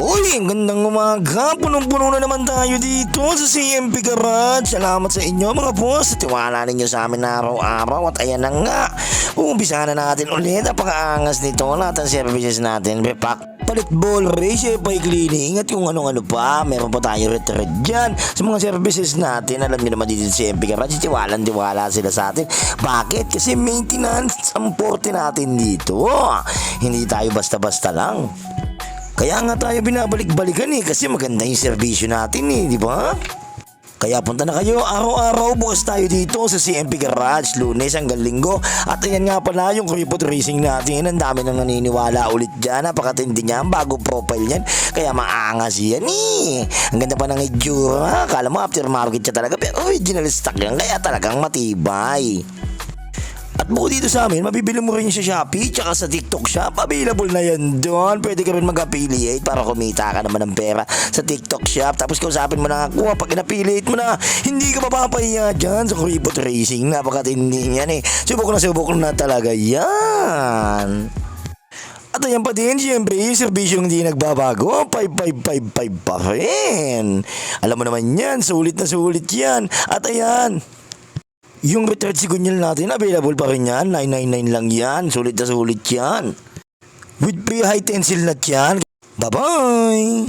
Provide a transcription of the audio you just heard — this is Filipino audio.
Uy, ang gandang umaga. Punong-puno na naman tayo dito sa CMP Garage. Salamat sa inyo mga boss. Tiwala ninyo sa amin na araw-araw. At ayan na nga. Uumpisa na natin ulit. Napakaangas nito. Lahat ng services natin. Pepak palit ball race, pay cleaning at kung anong-ano pa. Meron pa tayo retread dyan sa mga services natin. Alam niyo naman dito sa CMP Garage, tiwalang tiwala sila sa atin. Bakit? Kasi maintenance ang forte natin dito. Hindi tayo basta-basta lang. Kaya nga tayo binabalik-balikan eh kasi maganda yung serbisyo natin eh, di ba? Kaya punta na kayo araw-araw bukas tayo dito sa CMP Garage lunes hanggang linggo. At ayan nga pala yung Creepot Racing natin ang dami nang naniniwala ulit dyan. Napakatindi niya ang bagong profile niyan kaya maangas yan eh. Ang ganda pa ng itsura kala mo aftermarket siya talaga pero original stock yan kaya talagang matibay. at bukod dito sa amin, mabibili mo rin sa Shopee tsaka sa TikTok Shop. Available na yan doon. Pwede ka rin mag-affiliate para kumita ka naman ng pera sa TikTok Shop. Tapos kausapin mo na ako pag in-affiliate mo na, hindi ka mapapahiya dyan sa Creepot Racing. Napakatindi yan eh. Subok na subok na talaga yan. At ayan pa din, siyempre, serbisyong hindi nagbabago, 5555 pa rin. Alam mo naman yan, sulit na sulit yan. At ayan, yung retreat sigunyal natin, available pa rin yan. 999 lang yan. Sulit na sulit yan. With free high tensile nut yan. Bye-bye!